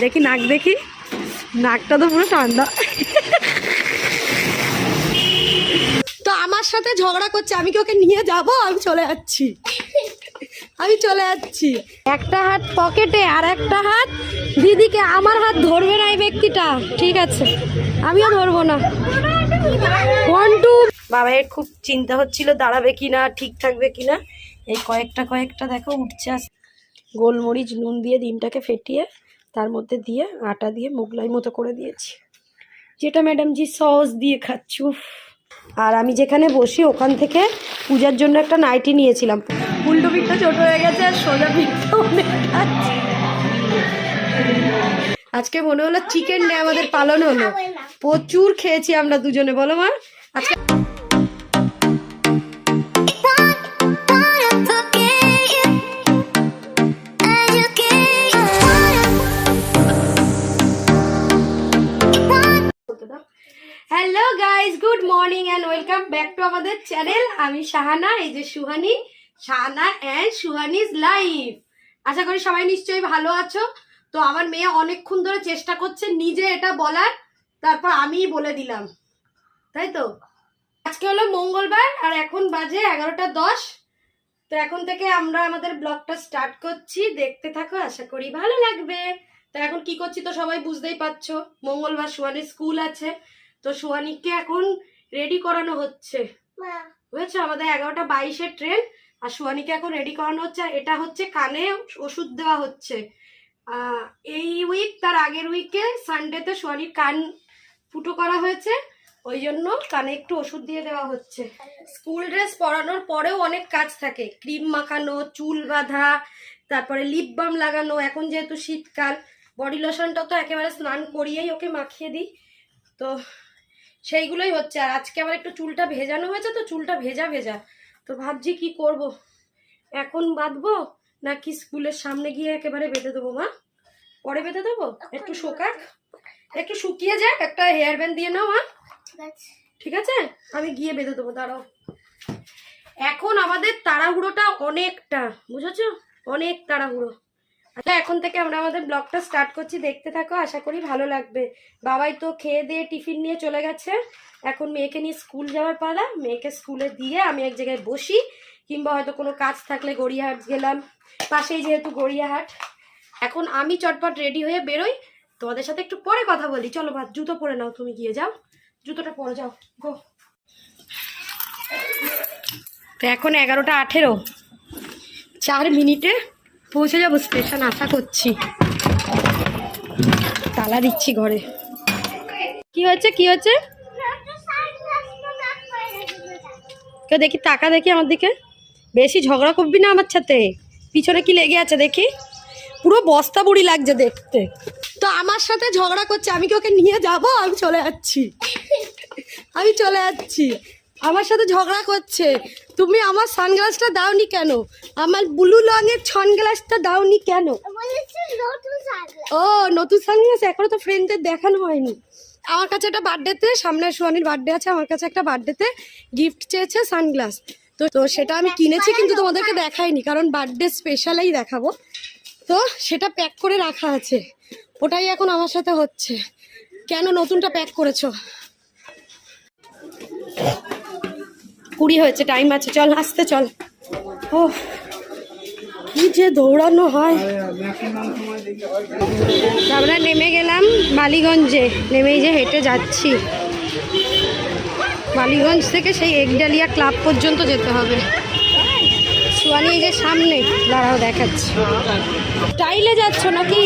দেখি নাক দেখি। নাকটা তো পুরো ঠান্ডা। তো আমার সাথে ঝগড়া করছে আমি কি ওকে নিয়ে যাব? আমি চলে যাচ্ছি। আমি চলে যাচ্ছি। একটা হাত পকেটে আর একটা হাত দিদিকে। আমার হাত ধরবে না এই ব্যক্তিটা। ঠিক আছে। আমিও ধরবো না। ওয়ান টু বাবাইয়ের খুব চিন্তা হচ্ছিল দাঁড়াবে কিনা ঠিক থাকবে কিনা। এই কয়েকটা কয়েকটা দেখো উঠছে আস গোলমরিচ নুন দিয়ে ডিমটাকে ফেটিয়ে তার মধ্যে দিয়ে আটা দিয়ে মোগলাই মতো করে দিয়েছি। যেটা ম্যাডাম জি সস দিয়ে খাচ্ছি। আর আমি যেখানে বসি ওখান থেকে পূজার জন্য একটা নাইটি নিয়েছিলাম। উল্টো পিঠটা ছোট হয়ে গেছে আর সোজা আজকে মনে হলো চিকেন ডে আমাদের পালন হলো। প্রচুর খেয়েছি আমরা দুজনে, বলো মা? আজকে morning and welcome back to আমাদের চ্যানেল আমি শাহানা, এই যে সুহানি, শাহানা অ্যান্ড সুহানিজ লাইফ আশা করি সবাই নিশ্চয়ই ভালো আছো। তো আমার মেয়ে অনেকক্ষণ ধরে চেষ্টা করছে নিজে এটা বলার, তারপর আমিই বলে দিলাম। তাই তো? আজকে হলো মঙ্গলবার আর এখন বাজে এগারোটা দশ। তো এখন থেকে আমরা আমাদের ব্লগটা স্টার্ট করছি। দেখতে থাকো, আশা করি ভালো লাগবে। তো এখন কি করছি তো সবাই বুঝতেই পারছ। মঙ্গলবার সুহানির স্কুল আছে। তো সুহানিকে এখন রেডি করানো হচ্ছে। বুঝেছ? আমাদের এগারোটা বাইশের ট্রেন আর সুহানিকে এখন রেডি করানো হচ্ছে আর এটা হচ্ছে কানে ওষুধ দেওয়া হচ্ছে। এই উইক তার আগের উইকে সানডেতে সুহানির কান ফুটো করা হয়েছে। ওই জন্য কানে একটু ওষুধ দিয়ে দেওয়া হচ্ছে। স্কুল ড্রেস পরানোর পরেও অনেক কাজ থাকে। ক্রিম মাখানো চুল বাঁধা তারপরে লিপ বাম লাগানো এখন যেহেতু শীতকাল বডি লোশনটা তো একেবারে স্নান করিয়েই ওকে মাখিয়ে দিই। তো সেইগুলোই হচ্ছে। আর আজকে আবার একটু চুলটা ভেজানো হয়েছে তো চুলটা ভেজা ভেজা। তো ভাবছি কি করব? এখন বাঁধবো নাকি স্কুলের সামনে গিয়ে একেবারে বেঁধে দেবো মা? পরে বেঁধে দেবো? একটু শোকাক? একটু শুকিয়ে যাক একটা হেয়ার ব্যান্ড দিয়ে নাও মা। ঠিক আছে? আমি গিয়ে বেঁধে দেবো দাঁড়াও। এখন আমাদের তাড়াহুড়োটা অনেকটা বুঝেছ? অনেক তাড়াহুড়ো। আচ্ছা এখন থেকে আমরা আমাদের ব্লগটা স্টার্ট করছি। দেখতে থাকো, আশা করি ভালো লাগবে। বাবাই তো খেয়ে দিয়ে টিফিন নিয়ে চলে গেছে। এখন মেয়েকে নিয়ে স্কুল যাওয়ার পালা। মেয়েকে স্কুলে দিয়ে আমি এক জায়গায় বসি, কিংবা হয়তো কোনো কাজ থাকলে গড়িয়াহাট গেলাম। পাশেই যেহেতু গড়িয়াহাট। এখন আমি চটপট রেডি হয়ে বেরোই। তোমাদের সাথে একটু পরে কথা বলি। চলো ভাত, জুতো পরে নাও, তুমি গিয়ে যাও। জুতোটা পরে যাও। গো। তো এখন এগারোটা আঠেরো। চার মিনিটে পৌঁছে যাব স্টেশন আশা করছি। তালা দিচ্ছি ঘরে। কি হয়েছে? কি হয়েছে? কেউ দেখি টাকা দেখি আমার দিকে। বেশি ঝগড়া করবি না আমার সাথে। পিছনে কি লেগে আছে দেখি। পুরো বস্তা বুড়ি লাগছে দেখতে। তো আমার সাথে ঝগড়া করছে, আমি কি ওকে নিয়ে যাব? আমি চলে যাচ্ছি। আমি চলে যাচ্ছি। আমার সাথে ঝগড়া করছে। তুমি আমার সানগ্লাসটা দাওনি কেন? আমার ব্লু রঙের সানগ্লাসটা দাওনি কেন? ও, নতুন সানগ্লাস এখনও তো ফ্রেন্ডদের দেখানো হয়নি। আমার কাছে একটা বার্থডেতে সামনে সোয়ানির বার্থডে আছে, আমার কাছে একটা বার্থডেতে গিফট চেয়েছে সানগ্লাস তো তো সেটা আমি কিনেছি, কিন্তু তোমাদেরকে দেখাইনি, কারণ বার্থডে স্পেশালেই দেখাবো। তো, সেটা প্যাক করে রাখা আছে। ওটাই এখন আমার সাথে হচ্ছে। কেন নতুনটা প্যাক করেছ? কুড়ি হয়েছে টাইম আছে, চল, আসতে চল। ও কি যে দৌড়ানো হয়। আমরা নেমে গেলাম বালিগঞ্জে, নেমেই যে হেঁটে যাচ্ছি। বালিগঞ্জ থেকে সেই একডালিয়া ক্লাব পর্যন্ত যেতে হবে। সোয়ানি যে সামনে, দাঁড়াও, দেখাচ্ছি। টাইলে যাচ্ছ নাকি?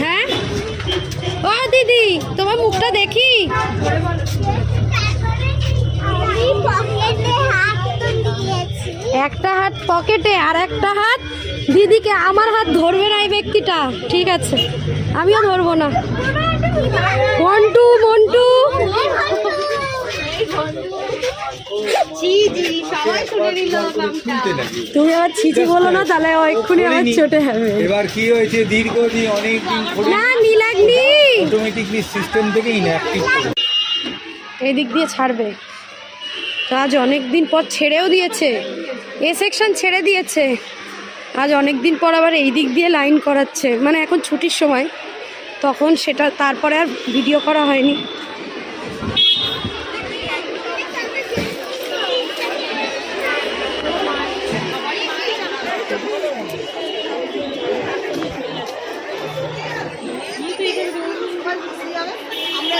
হ্যাঁ? ও দিদি, তোমার মুখটা দেখি। একটা হাত পকেটে আর একটা হাত দিদিকে। আমার হাত ধরবে না এই ব্যক্তিটা। ঠিক আছে। আমিও ধরবো না। মন্টু মন্টু। তুমি আবার ছিচি বলো না তাহলে এক্ষুনি আমার চটে হবে। এবার কি হয়েছে? দীর্ঘদিন অনেক না নীলাগ্নি অটোমেটিকলি সিস্টেম থেকে ইনঅ্যাক্টিভ এই দিক দিয়ে ছাড়বে। কাজ অনেক দিন পর ছেড়েও দিয়েছে। এ সেকশন ছেড়ে দিয়েছে। আজ অনেক দিন পর আবার এই দিক দিয়ে লাইন করাচ্ছে। মানে এখন ছুটির সময়। তখন সেটা, তারপরে আর ভিডিও করা হয়নি। আমরা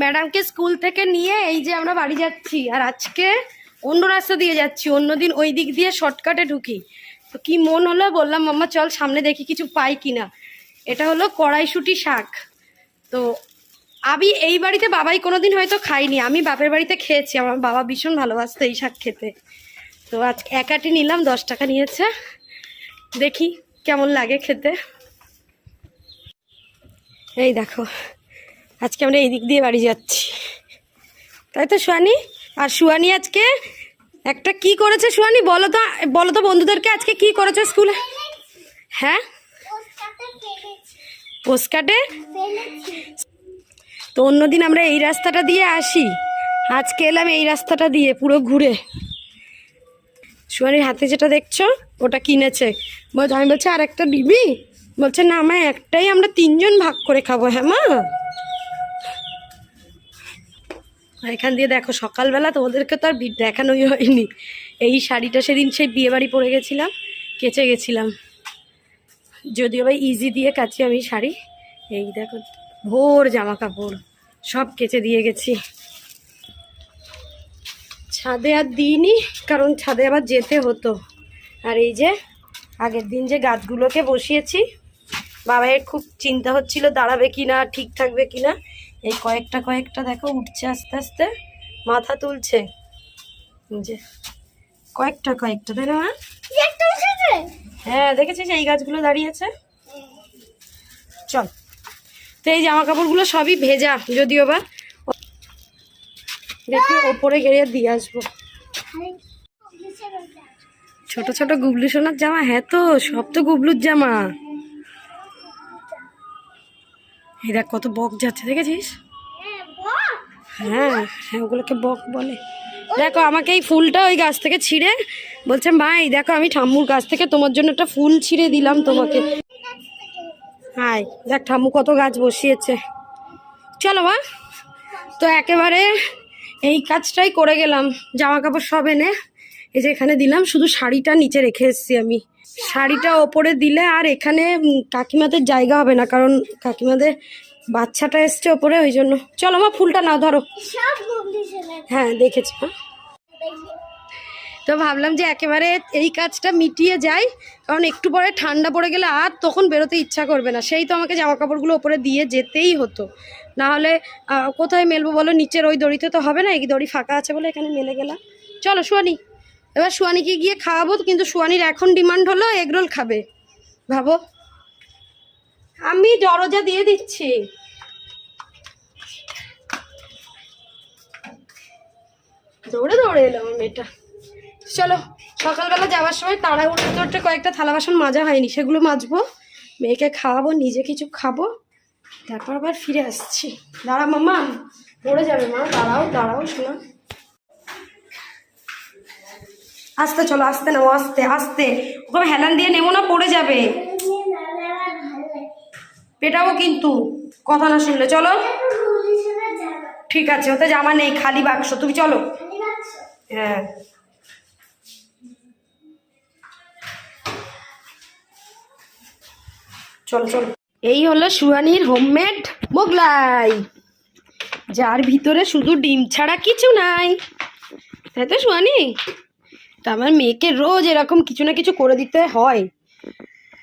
ম্যাডামকে স্কুল থেকে নিয়ে এই যে আমরা বাড়ি যাচ্ছি, আর আজকে অন্য রাস্তা দিয়ে যাচ্ছি অন্যদিন ওই দিক দিয়ে শর্টকাটে ঢুকি। তো কি মন হলো? বললাম, মাম্মা, চল সামনে দেখি কিছু পাই কিনা। এটা হলো কড়াইশুটি শাক। তো আমি এই বাড়িতে বাবাই কোনোদিন হয়তো খাইনি, আমি বাপের বাড়িতে খেয়েছি। আমার বাবা ভীষণ ভালোবাসতো এই শাক খেতে। তো আজ একাটি নিলাম, দশ টাকা নিয়েছে। দেখি কেমন লাগে খেতে। এই দেখো, আজকে আমরা এই দিক দিয়ে বাড়ি যাচ্ছি। তাই তো সুয়ানি? আর সুয়ানি আজকে একটা কি করেছে সুয়ানি? বলো তো বলো তো বন্ধুদেরকে আজকে কি করেছে স্কুলে? হ্যাঁ? পোস্টকার্ডে তো অন্যদিন আমরা এই রাস্তাটা দিয়ে আসি। আজকে এলাম এই রাস্তাটা দিয়ে, পুরো ঘুরে। সুয়ানির হাতে যেটা দেখছ, ওটা কিনেছে। বলছে আমি বলছি আর একটা দিবি? বলছে, না মা, একটাই আমরা তিনজন ভাগ করে খাব হ্যাঁ মা? এখান দিয়ে দেখো, সকালবেলা তোমাদেরকে তো আর দেখানোই হয়নি। এই শাড়িটা সেদিন সেই বিয়ে বাড়ি পরে গেছিলাম, কেচে গেছিলাম। যদিও বা ইজি দিয়ে কাচি আমি শাড়ি। এই দেখো, ভোর জামা কাপড় সব কেচে দিয়ে গেছি। ছাদে আর দিইনি, কারণ ছাদে আবার যেতে হতো। আর এই যে, আগের দিন যে গাছগুলোকে বসিয়েছি বাবাইয়ের খুব চিন্তা হচ্ছিল দাঁড়াবে কি না ঠিক থাকবে কি না এই কয়েকটা কয়েকটা দেখো উঠছে আস্তে আস্তে মাথা তুলছে। যে কয়েকটা কয়েকটা তাই না? হ্যাঁ দেখেছিস এই গাছগুলো দাঁড়িয়েছে চল। তো এই জামা কাপড়গুলো সবই ভেজা যদিও বা। দেখি ওপরে গেড়ে দিয়ে আসব। ছোট ছোট গুবলু সোনার জামা? হ্যাঁ তো সব তো গুবলুর জামা। এই দেখ কত বক যাচ্ছে দেখেছিস? হ্যাঁ হ্যাঁ ওগুলোকে বক বলে। দেখো আমাকে এই ফুলটা ওই গাছ থেকে ছিঁড়ে বলছে মা এই দেখো আমি ঠাম্মুর গাছ থেকে তোমার জন্য একটা ফুল ছিঁড়ে দিলাম তোমাকে। হাই দেখ ঠাম্মু কত গাছ বসিয়েছে। চলো মা তো একেবারে এই কাজটাই করে গেলাম। জামা কাপড় সব এনে এই যে এখানে দিলাম শুধু শাড়িটা নিচে রেখে এসেছি আমি। শাড়িটা ওপরে দিলে আর এখানে কাকিমাদের জায়গা হবে না কারণ কাকিমাদের বাচ্চাটা এসছে ওপরে ওই জন্য। চলো মা ফুলটা নাও ধরো। হ্যাঁ দেখেছি মা। তো ভাবলাম যে একেবারে এই কাজটা মিটিয়ে যায় কারণ একটু পরে ঠান্ডা পড়ে গেলে আর তখন বেরোতে ইচ্ছা করবে না। সেই তো আমাকে জামা কাপড়গুলো ওপরে দিয়ে যেতেই হতো। না হলে কোথায় মেলবো বলো? নিচের ওই দড়িতে তো হবে না এই দড়ি ফাঁকা আছে বলে এখানে মেলে গেলাম। চলো সুয়ানি এবার সুয়ানিকে গিয়ে খাওয়াবো, কিন্তু সুয়ানির এখন ডিমান্ড হলো এগরোল খাবে। ভাবো। আমি দরজা দিয়ে দিচ্ছি। দৌড়ে দৌড়ে এলো মেয়েটা। চলো, সকালবেলা যাওয়ার সময় তাড়াহুড়ো করতে কয়েকটা থালা বাসন মাজা হয়নি, সেগুলো মাজবো। মেয়েকে খাওয়াবো, নিজে কিছু খাব। তারপর আবার ফিরে আসছি। দাঁড়া মামা পড়ে যাবে মা, দাঁড়াও দাঁড়াও, শোনা। আস্তে চলো, আস্তে নাও, আস্তে আস্তে। ওকে হেলান দিয়ে নেব না, পড়ে যাবে। পেটাবো কিন্তু, কথা না শুনলে। চলো। ঠিক আছে, ওতে জামা নেই, খালি বাক্স। তুমি চলো। হ্যাঁ। চলো চলো। এই হলো সুহানির হোমমেড মোগলাই, যার ভিতরে শুধু ডিম ছাড়া কিছু নাই। তাই তো সুহানি? তা আমার মেয়েকে রোজ এরকম কিছু না কিছু করে দিতে হয়।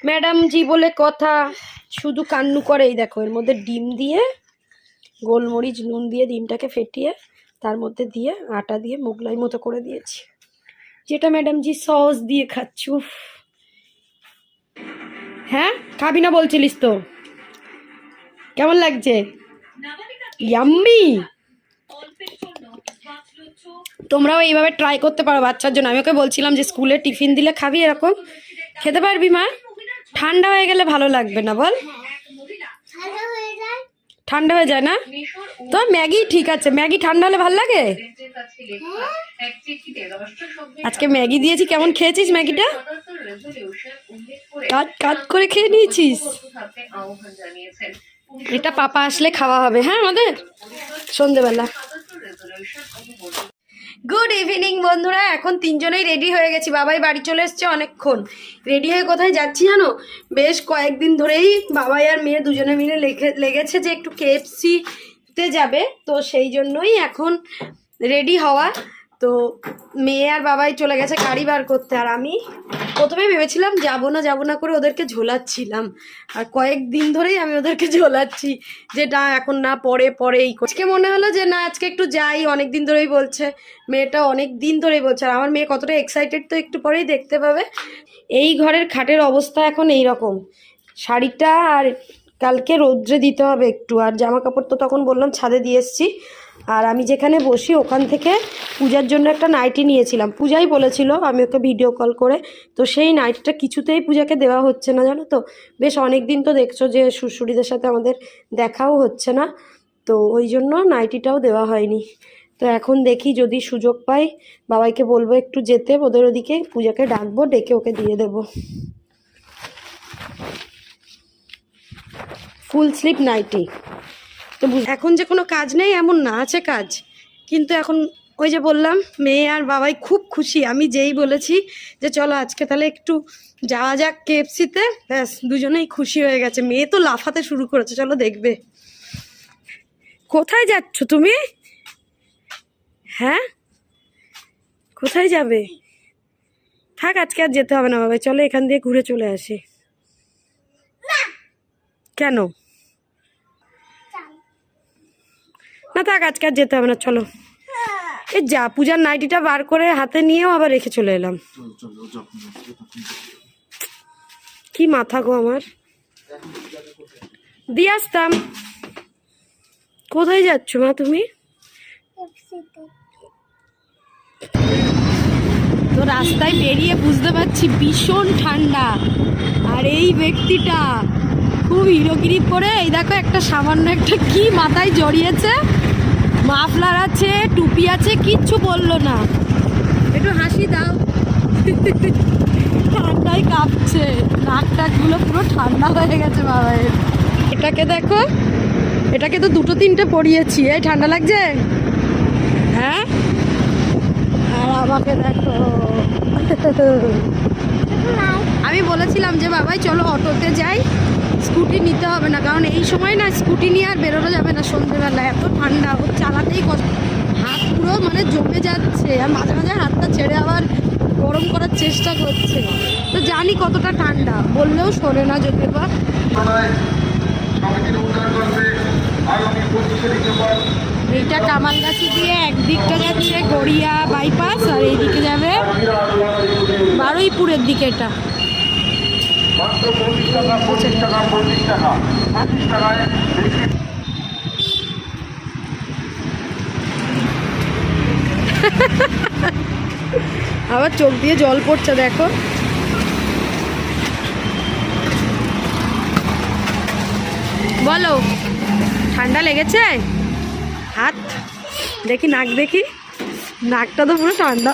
ম্যাডাম জি বলে কথা শুধু কান্নু করে। এই দেখো এর মধ্যে ডিম দিয়ে গোলমরিচ নুন দিয়ে ডিমটাকে ফেটিয়ে তার মধ্যে দিয়ে আটা দিয়ে মোগলাই মতো করে দিয়েছি। যেটা ম্যাডাম জি সস দিয়ে খাচ্ছি উফ। হ্যাঁ? খাবি না বলছিলিস তো? কেমন লাগছে? ইয়াম্মি! তোমরাও এইভাবে ট্রাই করতে পারো বাচ্চার জন্য। আমি ওকে বলছিলাম যে স্কুলে টিফিন দিলে খাবি এরকম। খেতে পারবি মা? ঠান্ডা হয়ে গেলে ভালো লাগবে না, বল। ঠান্ডা হয়ে যায় না? তো ম্যাগি ঠিক আছে। ম্যাগি ঠান্ডা হলে ভালো লাগে? আজকে ম্যাগি দিয়েছি, কেমন খেয়েছিস ম্যাগিটা? কাট কাট করে খেয়ে নিয়েছিস? এটা পাপা আসলে খাওয়া হবে হ্যাঁ আমাদের? সন্ধেবেলা গুড ইভিনিং বন্ধুরা। এখন তিনজনেই রেডি হয়ে গেছি। বাবাই বাড়ি চলে এসছে অনেকক্ষণ। রেডি হয়ে কোথায় যাচ্ছি জানো? বেশ কয়েকদিন ধরেই বাবাই আর মেয়ে দুজনে মিলে লেগে লেগেছে যে একটু কেএফসিতে যাবে। তো সেই জন্যই এখন রেডি হওয়া। তো মেয়ে আর বাবাই চলে গেছে গাড়ি বার করতে আর আমি প্রথমে ভেবেছিলাম যাব না যাব না করে ওদেরকে ঝোলাচ্ছিলাম। আর কয়েকদিন ধরেই আমি ওদেরকে ঝোলাচ্ছি যে না, এখন না, পরে পরে এই আজকে মনে হলো যে না, আজকে একটু যাই অনেক দিন ধরেই বলছে। মেয়েটা অনেক দিন ধরেই বলছে। আর আমার মেয়ে কতটা এক্সাইটেড তো একটু পরেই দেখতে পাবে। এই ঘরের খাটের অবস্থা এখন এই রকম শাড়িটা আর কালকে রৌদ্রে দিতে হবে একটু। আর জামা কাপড় তো তখন বললাম ছাদে দিয়ে এসছি। আর আমি যেখানে বসি ওখান থেকে পূজার জন্য একটা নাইটি নিয়েছিলাম। পূজাই বলেছিল আমি ওকে ভিডিও কল করে। তো সেই নাইটিটা কিছুতেই পূজাকে দেওয়া হচ্ছে না, জানো তো? বেশ অনেক দিন তো দেখছ যে শ্বশুরিদের সাথে আমাদের দেখাও হচ্ছে না। তো ওই জন্য নাইটিটাও দেওয়া হয়নি। তো এখন দেখি যদি সুযোগ পাই, বাবাইকে বলব একটু যেতে, ওদের ওদিকে পূজাকে ডাকবো, ডেকে ওকে দিয়ে দেবো। ফুল স্লিপ নাইটি তো এখন যে কোনো কাজ নেই, এমন না আছে কাজ। কিন্তু এখন ওই যে বললাম, মেয়ে আর বাবাই খুব খুশি। আমি যেই বলেছি যে, চলো আজকে তাহলে একটু যাওয়া যাক কেএফসিতে ব্যাস, দুজনেই খুশি হয়ে গেছে। মেয়ে তো লাফাতে শুরু করেছে, চলো দেখবে। কোথায় যাচ্ছ তুমি? হ্যাঁ? কোথায় যাবে? থাক, আজকে আর যেতে হবে না বাবা চলো এখান দিয়ে ঘুরে চলে আসি। কেন? না থাক আজকে আর যেতে হবে না চলো। এ যা পূজার নাইটিটা বার করে হাতে নিয়েও আবার রেখে চলে এলাম। কি মাথা গো আমার। দিয়ে আসতাম। কোথায় যাচ্ছ মা তুমি? তো রাস্তায় বেরিয়ে বুঝতে পারছি ভীষণ ঠান্ডা। আর এই ব্যক্তিটা খুব হিরোগিরি করে। এই দেখো, একটা সামান্য একটা কি মাথায় জড়িয়েছে। মাফলার আছে, টুপি আছে, কিচ্ছু বলল না। একটু হাসি দাও। ঠান্ডায় কাঁপছে। নাক টাকগুলো পুরো ঠান্ডা হয়ে গেছে বাবায়ের এটাকে দেখো, এটাকে তো দুটো তিনটে পরিয়েছি। এই, ঠান্ডা লাগছে? হ্যাঁ? আর আমাকে দেখো। আমি বলেছিলাম যে, বাবাই, চলো অটোতে যাই। স্কুটি নিতে হবে না, কারণ এই সময় না স্কুটি নিয়ে আর বেরোনো যাবে না সন্ধ্যেবেলা এত ঠান্ডা, ও চালাতেই কষ্ট। হাত পুরো মানে জমে যাচ্ছে, আর মাঝে মাঝে হাতটা ছেড়ে আবার গরম করার চেষ্টা করছে। তো জানি কতটা ঠান্ডা, বললেও শোনে না যদি বা এইটা কামালগাছি দিয়ে একদিকটা যাচ্ছে গড়িয়া বাইপাস আর এইদিকে যাবে বারুইপুরের দিকে এটা। মাত্র পঁচিশ টাকা পঁচিশ টাকা পঁচিশ টাকা পঁচিশ টাকায় বিক্রি আবার চোখ দিয়ে জল পড়ছে, দেখো। বলো, ঠান্ডা লেগেছে? হাত, দেখি নাক, দেখি। নাকটা তো পুরো ঠান্ডা।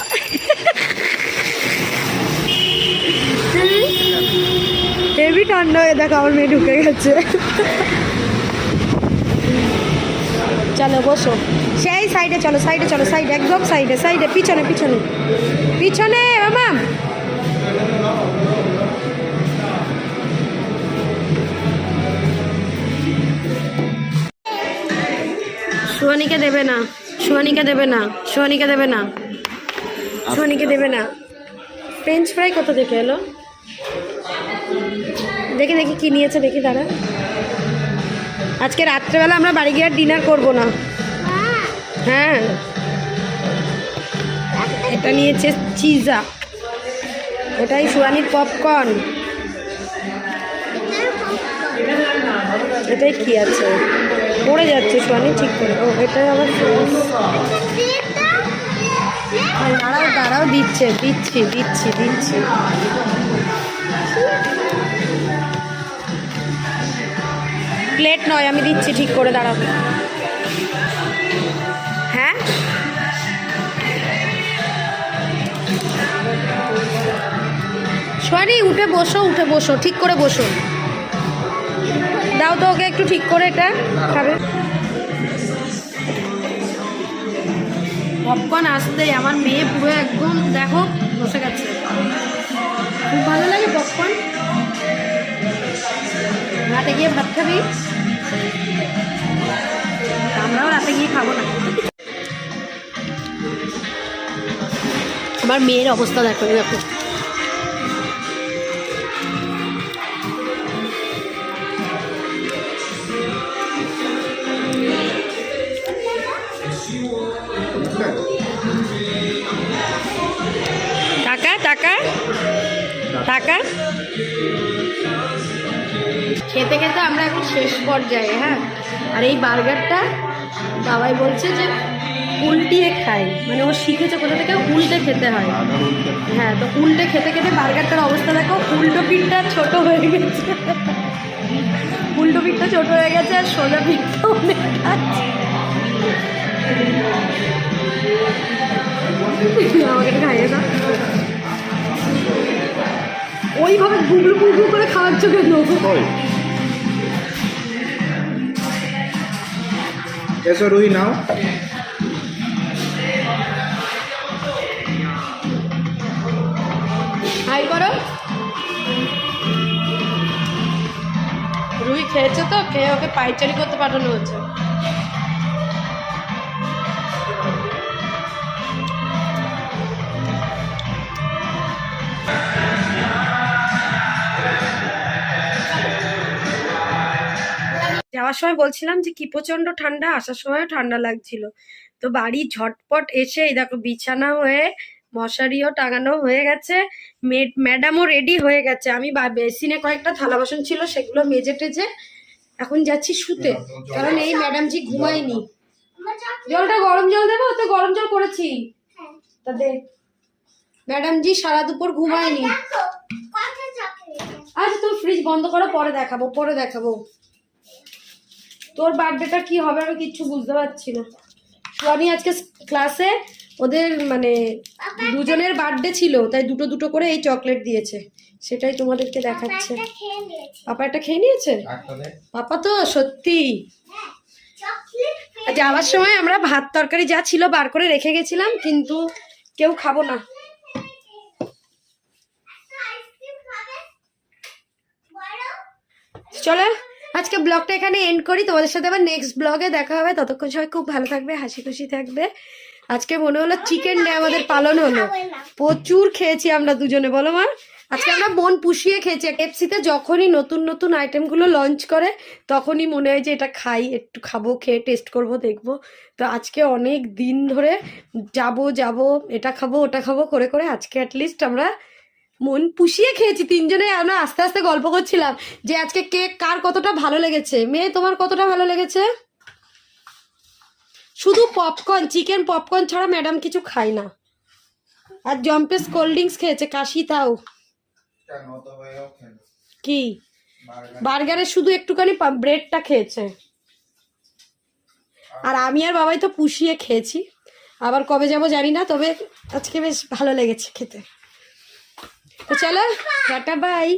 হেভি ঠান্ডা হয়ে দেখো, আমার মেয়ে ঢুকে গেছে। চলো, বসো। সেই সাইডে চলো সাইডে চলো সাইডে একদম সাইডে সাইডে পিছনে পিছনে। পিছনে বাবা সুহানিকে দেবে না, সুহানিকে দেবে না, সুহানিকে দেবে না, সুহানিকে দেবে না। ফ্রেঞ্চ ফ্রাই কোথা থেকে এলো? দেখি দেখি কি নিয়েছে, দেখি দাঁড়া। আজকে রাত্রেবেলা আমরা বাড়ি গিয়ে ডিনার করব না। হ্যাঁ। এটা নিয়েছে চিজা। এটাই সুয়ানির পপকর্ন এটাই কি আছে? পড়ে যাচ্ছে সুয়ানি ঠিক করে। ও, এটাই আবার। দাঁড়াও দাঁড়াও, দিচ্ছে, দিচ্ছি দিচ্ছি দিচ্ছি। প্লেট নয়, আমি দিচ্ছি, ঠিক করে দাঁড়াও। হ্যাঁ? সরি, উঠে বসো উঠে বসো, ঠিক করে বসো। দাও তো ওকে একটু ঠিক করে এটা, খাবে। পপকর্ন আসতে আমার মেয়ে পুরো একদম, দেখো, বসে গেছে। খুব ভালো লাগে পপকর্ন রাতে গিয়ে ভাত খাবি? আমার মেয়ের অবস্থা দেখো দেখো। টাকা টাকা টাকা। খেতে খেতে আমরা এখন শেষ পর্যায়ে হ্যাঁ? আর এই বার্গারটা বাবাই বলছে যে উল্টিয়ে খায় মানে ও শিখেছে কোথা থেকে? উল্টে খেতে হয়। হ্যাঁ তো উল্টে খেতে খেতে বার্গারটার অবস্থা দেখো, উল্টো পিঠটা ছোট হয়ে গেছে। উল্টো পিঠটা ছোট হয়ে গেছে আর সোজা পিঠটা অনেক আমাকে খাইয়ে দাও। ওইভাবে গুগলু গুগলু করে খাওয়ার খাওয়াচ্ছ কেন এসো রুই নাও হাই করো রুই খেয়েছে তো? খেয়ে ওকে পাইচারি করতে পাঠানো হচ্ছে। যাওয়ার সময় বলছিলাম যে কি প্রচণ্ড ঠান্ডা? আসার সময়ও ঠান্ডা লাগছিল। তো বাড়ি ঝটপট এসে এই দেখো বিছানা হয়ে মশারিও টাঙানো হয়ে গেছে। মেড ম্যাডামও রেডি হয়ে গেছে। আমি বা- বেসিনে কয়েকটা থালা বাসন ছিল সেগুলো মেজে টেজে এখন যাচ্ছি শুতে। কারণ এই ম্যাডামজি ঘুমায়নি। জলটা গরম জল দেবো? তো গরম জল করেছি। তা দে। ম্যাডামজি সারা দুপুর ঘুমায়নি। আচ্ছা তোর ফ্রিজ বন্ধ করো পরে দেখাবো পরে দেখাবো। তোর বার্থডেটা কি হবে আমি কিচ্ছু বুঝতে পারছি না। সোয়ানি আজকে ক্লাসে ওদের মানে দুজনের বার্থডে ছিল তাই দুটো দুটো করে এই চকলেট দিয়েছে। সেটাই তোমাদেরকে দেখাচ্ছে। পাপা একটা খেয়ে নিয়েছে? পাপা তো সত্যি। যাওয়ার সময় আমরা ভাত তরকারি যা ছিল বার করে রেখে গেছিলাম কিন্তু কেউ খাব না। চলো। আজকে ব্লগটা এখানে এন্ড করি। তোমাদের সাথে আবার নেক্সট ব্লগে দেখা হবে। ততক্ষণ সবাই খুব ভালো থাকবে হাসি খুশি থাকবে। আজকে মনে হলো চিকেন ডে আমাদের পালন হলো। প্রচুর খেয়েছি আমরা দুজনে বলো মা? আজকে আমরা মন পুষিয়ে খেয়েছি। এফসিতে যখনই নতুন নতুন আইটেমগুলো লঞ্চ করে তখনই মনে হয় যে এটা খাই একটু খাব খেয়ে টেস্ট করব দেখব। তো আজকে অনেক দিন ধরে যাব যাব এটা খাব ওটা খাব করে করে আজকে অ্যাটলিস্ট আমরা মন পুষিয়ে খেয়েছি, তিনজনে আমরা আস্তে আস্তে গল্প করছিলাম যে আজকে কেক কার কতটা ভালো লেগেছে। মেয়ে, তোমার কতটা ভালো লেগেছে? শুধু পপকর্ন চিকেন পপকর্ন ছাড়া ম্যাডাম কিছু খায় না। আর জম্পেস কোল্ড ড্রিঙ্কস খেয়েছে, কাশি তাও। কি? বার্গারের শুধু একটুখানি ব্রেডটা খেয়েছে। আর আমি আর বাবাই তো পুষিয়ে খেয়েছি। আবার কবে যাব জানি না, তবে আজকে বেশ ভালো লেগেছে খেতে। তো চলো টাটা বাই